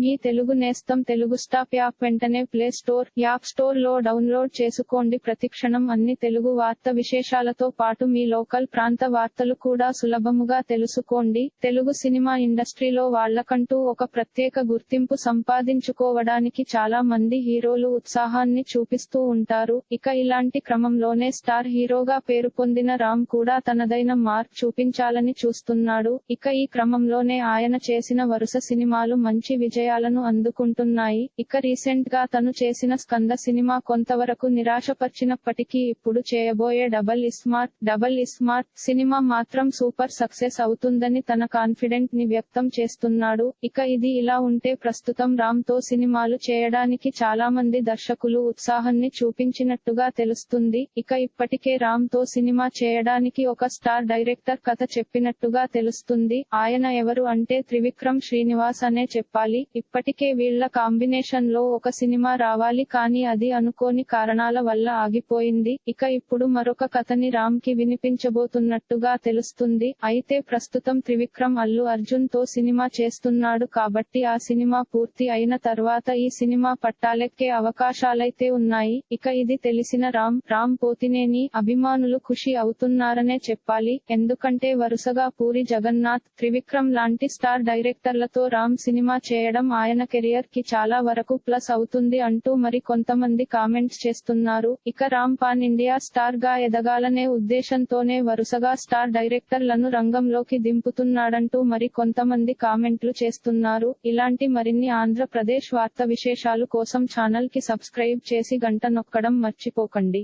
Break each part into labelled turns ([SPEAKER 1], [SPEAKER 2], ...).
[SPEAKER 1] మీ తెలుగు నేస్తం Telugu stop app వెంటనే play store app స్టోర్లో డౌన్లోడ్ చేసుకోండి. ప్రతిక్షణం అన్ని తెలుగు వార్త విశేషాలతో పాటు మీ లోకల్ ప్రాంత వార్తలు కూడా సులభముగా తెలుసుకోండి. తెలుగు సినిమా ఇండస్ట్రీలో వాళ్ళకంటూ ఒక ప్రత్యేక గుర్తింపు సంపాదించుకోవడానికి చాలా మంది హీరోలు ఉత్సాహాన్ని చూపిస్తూ ఉంటారు. ఇక ఇలాంటి క్రమంలోనే స్టార్ హీరోగా పేరు పొందిన రామ్ కూడా తనదైన మార్క్ చూపించాలని చూస్తున్నాడు. ఇక ఈ క్రమంలోనే ఆయన చేసిన వరుస సినిమాలు మంచి విజయాలను అందుకుంటున్నాయి. ఇక రీసెంట్గా తను చేసిన స్కంద సినిమా కొంతవరకు నిరాశపరిచినప్పటికీ ఇప్పుడు చేయబోయే double iSmart double iSmart cinema మాత్రం సూపర్ సక్సెస్ అవుతుందని తన కాన్ఫిడెంట్ని వ్యక్తం చేస్తున్నాడు. ఇక ఇది ఇలా ఉంటే ప్రస్తుతం రామ్తో సినిమాలు చేయడానికి చాలా మంది దర్శకులు ఉత్సాహాన్ని చూపించినట్టుగా తెలుస్తుంది. ఇక ఇప్పటికే రామ్తో సినిమా చేయడానికి ఒక స్టార్ డైరెక్టర్ కథ చెప్పినట్టుగా తెలుస్తుంది. ఆయన ఎవరు అంటే త్రివిక్రమ్ శ్రీనివాస్ అనే చెప్పాలి. ఇప్పటికే వీళ్ళ కాంబినేషన్లో ఒక సినిమా రావాలి కానీ అది అనుకోని కారణాల వల్ల ఆగిపోయింది. ఇక ఇప్పుడు మరొక కథని రామ్కి వినిపించబోతున్నట్టుగా తెలుస్తుంది. అయితే ప్రస్తుతం త్రివిక్రమ్ అల్లు అర్జున్తో సినిమా చేస్తున్నాడు కాబట్టి ఆ సినిమా పూర్తి అయిన తర్వాత ఈ సినిమా పట్టాలెక్కే అవకాశాలైతే ఉన్నాయి. ఇక ఇది తెలిసిన రామ్ రామ్ పోతినేని అభిమానులు ఖుషి అవుతున్నారనే చెప్పాలి. ఎందుకంటే వరుసగా పూరి జగన్నాథ్ త్రివిక్రమ్ లాంటి స్టార్ డైరెక్టర్లతో రామ్ సినిమా చేయడం ఆయన కెరియర్కి చాలా వరకు ప్లస్ అవుతుంది అంటూ మరి కొంతమంది కామెంట్స్ చేస్తున్నారు. ఇక రామ్ పాన్ ఇండియా స్టార్గా ఎదగాలనే ఉద్దేశంతోనే వరుసగా స్టార్ డైరెక్టర్లను రంగంలోకి దింపుతున్నాడంటూ మరి కొంతమంది కామెంట్లు చేస్తున్నారు. ఇలాంటి మరిన్ని ఆంధ్రప్రదేశ్ వార్త విశేషాలు కోసం ఛానల్కి సబ్స్క్రైబ్ చేసి గంట నొక్కడం మర్చిపోకండి.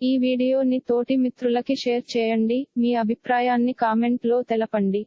[SPEAKER 1] ఈ వీడియోని తోటి మిత్రులకి షేర్ చేయండి. మీ అభిప్రాయాన్ని కామెంట్లో తెలపండి.